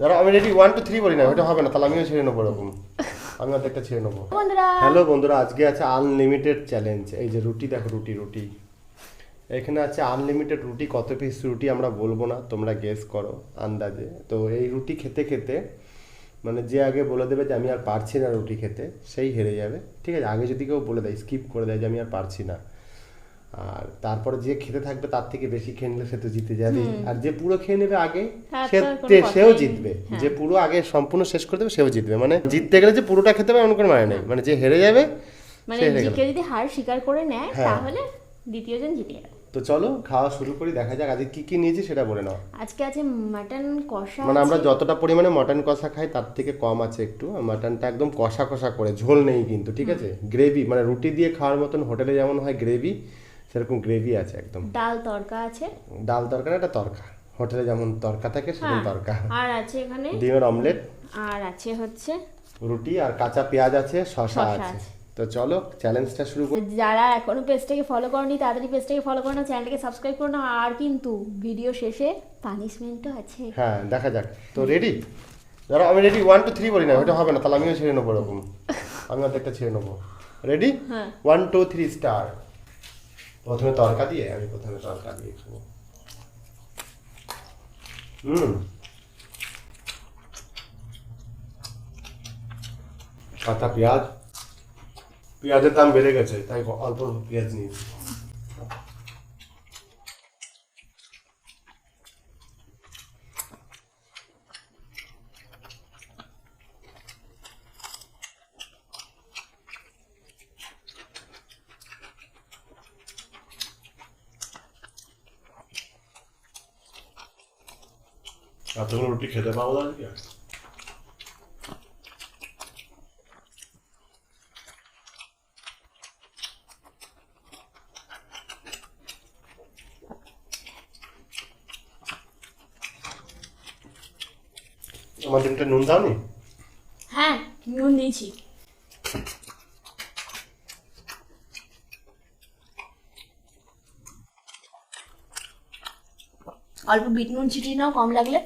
যারা আমি ready one two three বলি না ওটা হবে না তাহলে আমিও ছেড়ে নেব এরকম। আমি অর্ধেকটা ছেড়ে নেব। হ্যালো বন্ধুরা আজকে আছে আনলিমিটেড চ্যালেঞ্জ এই যে রুটি দেখো রুটি রুটি। এখানে আছে আনলিমিটেড রুটি কত পিস রুটি আমরা বলব না তোমরা গেস করো আন্দাজে। তো এই রুটি খেতে খেতে মানে যে আগে বলে দেবে যে আমি আর পারছি না রুটি খেতে সেই হেরে যাবে। ঠিক আছে আগে যদি কেউ বলে দেয় স্কিপ করে দেয় যে আমি আর পারছি না। আর তারপরে যে খেতে থাকবে তার থেকে বেশি খেয়ে নিলে সে তো জিতে যাবে। আর যে পুরো খেয়ে নেবে আগে সে সেও জিতবে। যে পুরো আগে সম্পূর্ণ শেষ করে দেবে সেও জিতবে। মানে জিততে গেলে যে পুরোটা খেতে হবে এমন কোনো মানে নেই। মানে যে হেরে যাবে মানে যদি হার স্বীকার করে নেয় হ্যাঁ। তাহলে দ্বিতীয় জন জিতে যাবে। তো চলো খাওয়া শুরু করি দেখা যাক আজকে কি কি নিয়েছি সেটা বলে নাও। আজকে আছে মাটন কষা মানে আমরা যতটা পরিমাণে মটন কষা খাই তার থেকে কম আছে একটু। মটনটা একদম কষা কষা করে ঝোল নেই কিন্তু ঠিক আছে? গ্রেভি মানে রুটি দিয়ে খাওয়ার মতন হোটেলে যেমন হয় গ্রেভি সেরকম গ্রেভি আছে একদম। ডাল তরকা আছে। ডাল তরকা না, এটা তরকা। হোটেলে যেমন তরকা থাকে সেরকম হ্যাঁ। তরকা। আর আছে এখানে? ডিমের অমলেট। আর আছে হচ্ছে রুটি আর কাঁচা পেঁয়াজ আছে শসা আছে। তো চলো চ্যালেঞ্জটা শুরু করি। যারা এখনও পেজটাকে ফলো করনি তাড়াতাড়ি পেজটাকে ফলো করো না চ্যানেলটাকে সাবস্ক্রাইব করো না। আর কিন্তু ভিডিও শেষে পানিশমেন্টও আছে। হ্যাঁ দেখা যাক। তো রেডি যারা আমি রেডি ওয়ান টু থ্রি বলি না ওটা হবে না তাহলে আমিও ছেড়ে নেব এরকম। আমি অর্ধেকটা ছেড়ে নেব। রেডি হ্যাঁ। ওয়ান টু থ্রি স্টার প্রথমে তরকা দিয়ে, আমি প্রথমে তরকা দিয়ে খাব। হুম। কাঁচা পেঁয়াজ? পেঁয়াজের দাম বেড়ে গেছে, তাই অল্প অল্প পেঁয়াজ নিয়েছি এতগুলো রুটি খেতে পাবো আজকে আমার ডিমটা নুন দাওনি হ্যাঁ নুন দিয়েছি অল্প বিট নুন ছিটিয়ে নাও, কম লাগলে।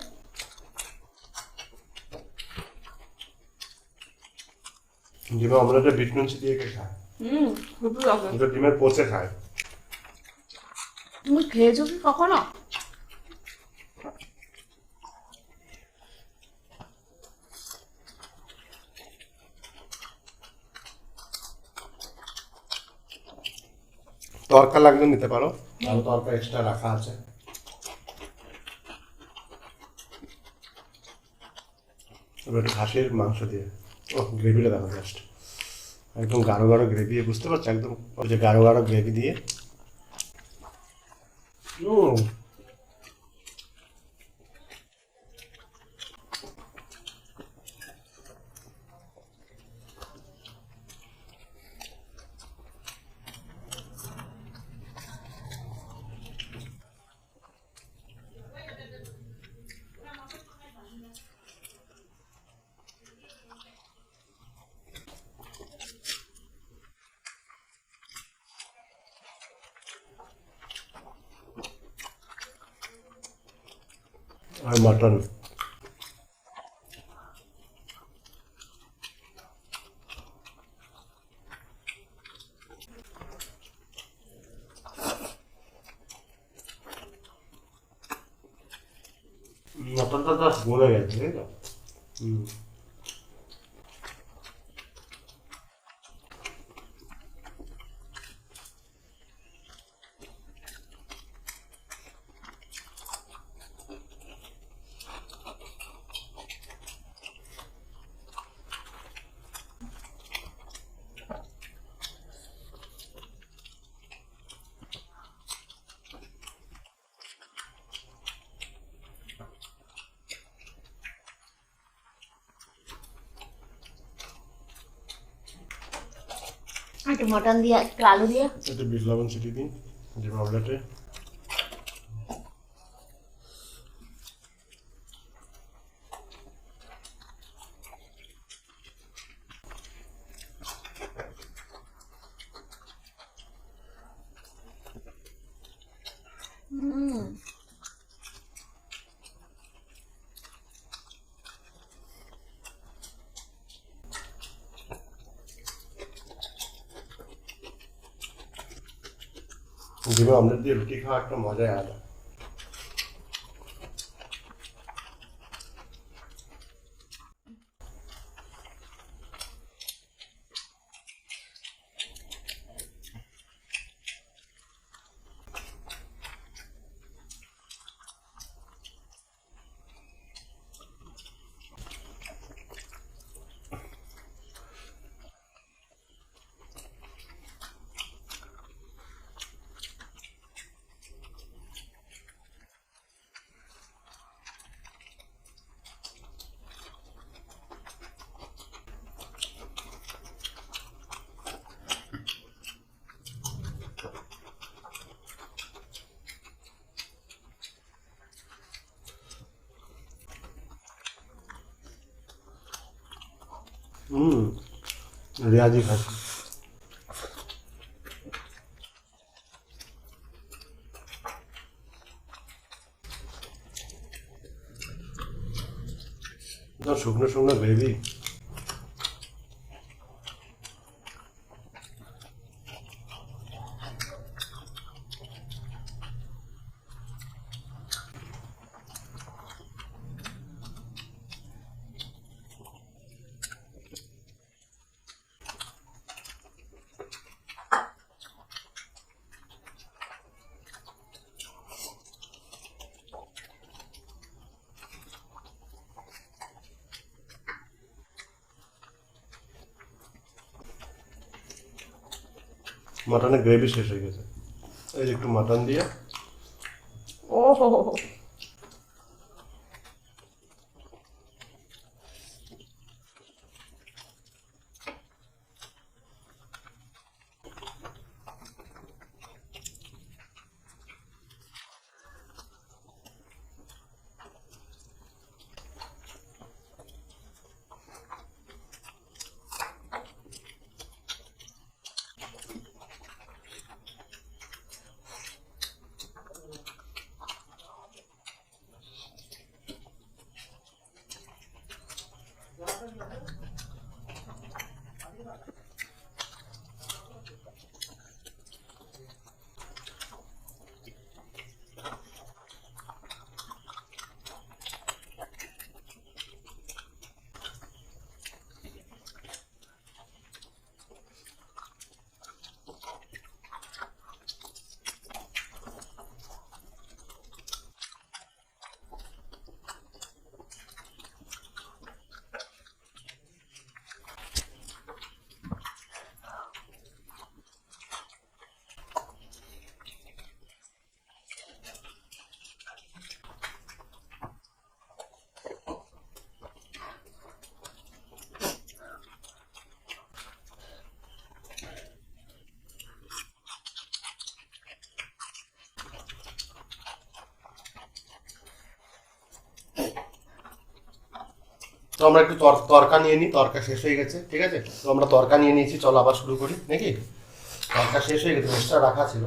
ডিমে অমলেটে বিট নুন দিয়ে কে খায়? হুম খুব লাগে। ডিমের পচে খায়। তুমি খেয়েছো কি কখনো? তরকা লাগলে নিতে পারো। আরও তরকা এক্সট্রা রাখা আছে। এবার একটু খাসির মাংস দিয়ে। ও গ্রেভিটা দেখো জাস্ট একদম গাঢ় গাঢ় গ্রেভি বুঝতে পারছ একদম গাঢ় গাঢ় গ্রেভি দিয়ে। আর মটন মটনটা তো গলে একটু মটন দিয়ে একটু আলু দিয়ে। একটু বিট লবণ ছিটিয়ে দিন যে অমলেটে হুম ডিমে অমলেট দিয়ে রুটি খাওয়া একটা মজাই আলাদা। হুম রেয়াজি তো শুকনো শুকনো গ্রেভি। মাটনের গ্রেভি শেষ হয়ে গেছে। এই একটু মাটন দিয়ে। ও তো আমরা একটু তর- তরকা নিয়ে নিই, তরকা শেষ হয়ে গেছে, ঠিক আছে? তো আমরা তরকা নিয়ে নিয়েছি, চলো আবার শুরু করি, নাকি? তরকা শেষ হয়ে গেছে এক্সট্রা রাখা ছিল।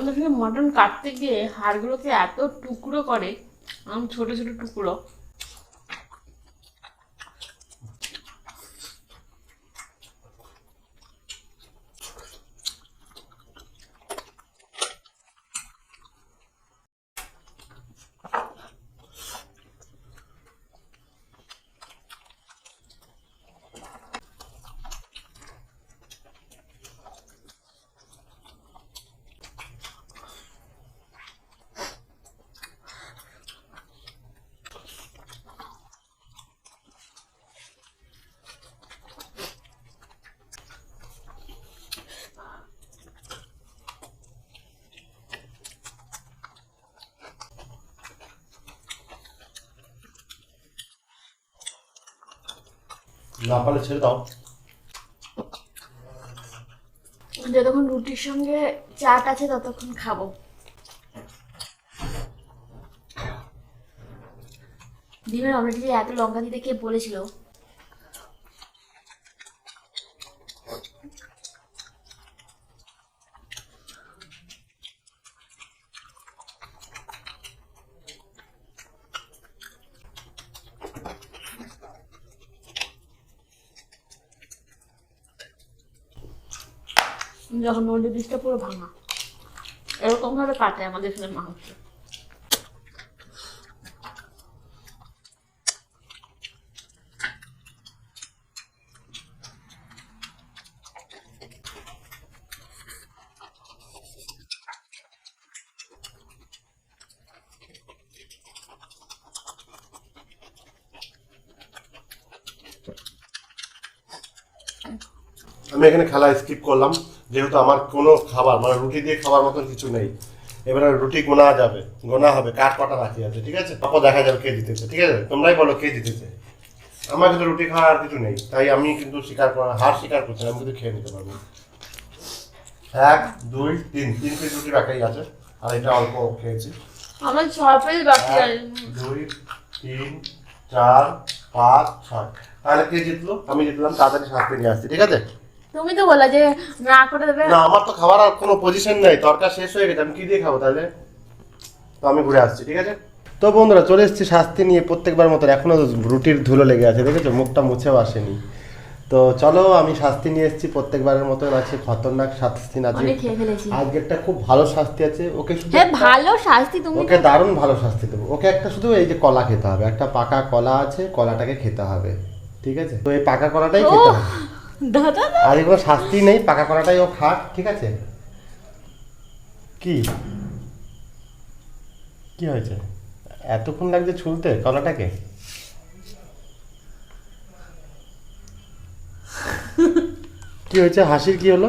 আমাদের এখানে মটন কাটতে গিয়ে হাড়গুলোকে এত টুকরো করে আম ছোট ছোট টুকরো না পারলে ছেড়ে দাও। যতক্ষণ রুটির সঙ্গে চাট আছে ততক্ষণ খাব। ডিমের অমলেটে এত লঙ্কা দিতে কে বলেছিল? যখন নদী বীজটা পুরো ভাঙা। এরকম ভাবে কাটে আমাদের এখানে মাংস। আমি এখানে খেলা স্কিপ করলাম। যেহেতু আমার কোনো খাবার মানে রুটি দিয়ে খাবার মতন কিছু নেই এবারে রুটি গোনা যাবে গোনা হবে কাঠ কটা বাকি আছে ঠিক আছে? তারপর দেখা যাবে কে জিতেছে ঠিক আছে? তোমরাই বলো কে জিতেছে। আমার কিন্তু রুটি খাওয়ার আর কিছু নেই তাই আমি কিন্তু স্বীকার করা হার স্বীকার করছি আমি কিন্তু খেয়ে নিতে পারব এক দুই তিন তিন পিস রুটি বাকি আছে আর এটা অল্প খেয়েছি। আমার ছয় পিস বাকি এক দুই তিন চার পাঁচ ছয়। তাহলে কে জিতলো? আমি জিতলাম তাড়াতাড়ি শাস্তি নিয়ে আসছি ঠিক আছে? তুমি তো বলা যে না করে দেবে। না আমার তো খাবার আর কোনো পজিশন নেই তরকার শেষ হয়ে গেছে আমি কি দিয়ে খাব তাহলে? তো আমি ঘুরে আসছি ঠিক আছে? তো বন্ধুরা চলে এসেছি শাস্তি নিয়ে প্রত্যেকবার মতো এখনও রুটির ধুলো লেগে আছে দেখেছ? মুখটা মুছেও আসেনি। তো চলো আমি শাস্তি নিয়ে এসেছি প্রত্যেকবারের মতো আছে খতরনাক শাস্তি না আজকেরটা খুব ভালো শাস্তি আছে ওকে শুধু হ্যাঁ ভালো শাস্তি তুমি ওকে দারুণ ভালো শাস্তি দেবো। ওকে একটা শুধু এই যে কলা খেতে হবে একটা পাকা কলা আছে কলাটাকে খেতে হবে ঠিক আছে? তো এই পাকা কলাটাই খেতে হবে। দাদা আর কোনো শাস্তি নেই পাকা কলাটাই ও খাক ঠিক আছে? কি? কি হয়েছে? এতক্ষণ লাগছে ছুলতে কলাটাকে? কি হয়েছে? হাসির কি হলো?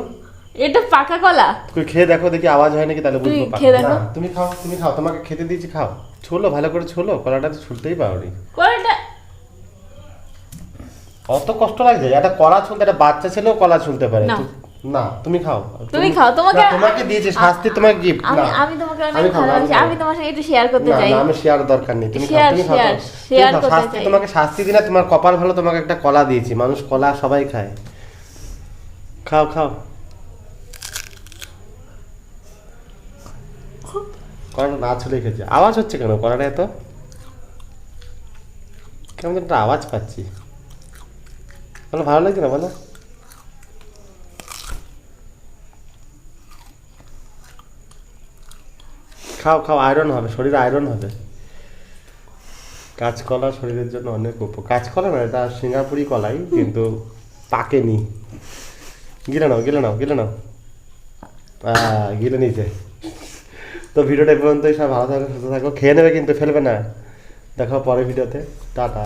এটা পাকা কলা। তুই খেয়ে দেখো দেখি আওয়াজ হয় নাকি তাহলে বুঝব পাকা। খেয়ে দেখো। তুমি খাও তুমি খাও তোমাকে খেতে দিয়েছি খাও। ছোলো ভালো করে ছোলো কলাটা তো ছুলতেই পারোনি। কলাটা অত কষ্ট লাগছে? একটা কলা ছুলতে একটা বাচ্চা ছেলেও কলা ছুলতে পারে। না। না তুমি খাও। তুমি খাও, তোমাকে- না, তোমাকে দিয়েছে শাস্তি তোমাকে গিফট আমি না আমি তোমাকে অনেক খাব, আমি ভালোবাসি খাব। আমি তোমার সঙ্গে একটু শেয়ার করতে না, চাই। না, আমি শেয়ার দরকার নেই তুমি খাও Share, তুমি খাও। share, তুমি share খাও। করতে শাস্তি চাই। তোমাকে শাস্তি দিলে তোমার কপাল ভালো তোমাকে একটা কলা দিয়েছি। মানুষ কলা সবাই খায়। খাও খাও। কলাটা না ছুলে খেয়েছে। আওয়াজ হচ্ছে কেন কলাটা এত? কেমন একটা আওয়াজ পাচ্ছি। বলো ভালো লাগছে না বলো খাও খাও আয়রন হবে শরীরে আয়রন হবে। কাঁচকলা শরীরের জন্য অনেক উপ কাঁচকলা না এটা সিঙ্গাপুরি কলাই কিন্তু পাকেনি। গিলে নাও গিলে নাও গিলে নাও। গিলে নিচে তো ভিডিওটা পর্যন্তই সব ভালো থাকো সুস্থ থাকো। খেয়ে নেবে কিন্তু ফেলবে না। দেখো পরে ভিডিওতে। টাটা।